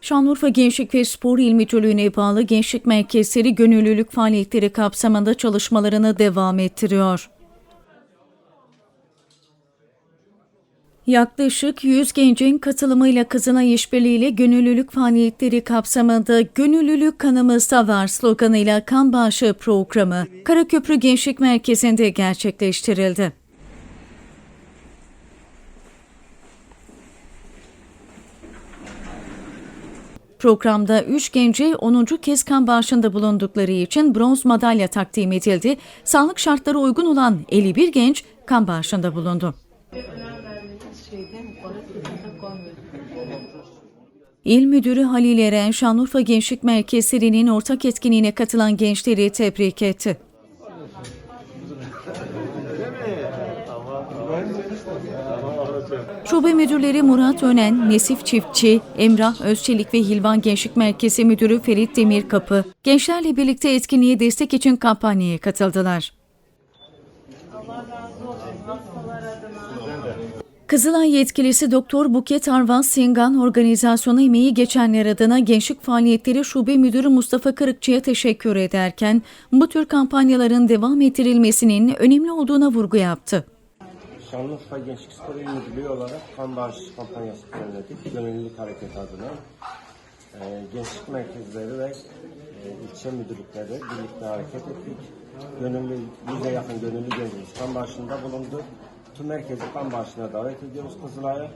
Şanlıurfa Gençlik ve Spor İl Müdürlüğü'ne bağlı gençlik merkezleri gönüllülük faaliyetleri kapsamında çalışmalarını devam ettiriyor. Yaklaşık 100 gencin katılımıyla Kızılay İşbirliği ile gönüllülük faaliyetleri kapsamında Gönüllülük Kanımızda Var sloganıyla kan bağışı programı Karaköprü Gençlik Merkezi'nde gerçekleştirildi. Programda 3 gence 10. kez kan bağışında bulundukları için bronz madalya takdim edildi. Sağlık şartları uygun olan 51 genç kan bağışında bulundu. İl Müdürü Halil Eren, Şanlıurfa Gençlik Merkezleri'nin ortak etkinliğine katılan gençleri tebrik etti. Şube müdürleri Murat Önen, Nesif Çiftçi, Emrah Özçelik ve Hilvan Gençlik Merkezi Müdürü Ferit Demirkapı, gençlerle birlikte etkinliğe destek için kampanyaya katıldılar. Kızılay yetkilisi Doktor Buket Arvaz Singan organizasyona emeği geçenler adına Gençlik Faaliyetleri Şube Müdürü Mustafa Kırıkçı'ya teşekkür ederken bu tür kampanyaların devam ettirilmesinin önemli olduğuna vurgu yaptı. Şanlıurfa Gençlik Spor İl Müdürlüğü olarak kan bağış kampanyası düzenledik. Gönüllülük hareketi adına. Ee, gençlik merkezleri ve e, ilçe müdürlükleri birlikte hareket ettik. Gönüllü, yüze yakın gönüllü gencimiz kan bağışında bulundu. Tüm merkezi kan bağışına davet ediyoruz Kızılay'a.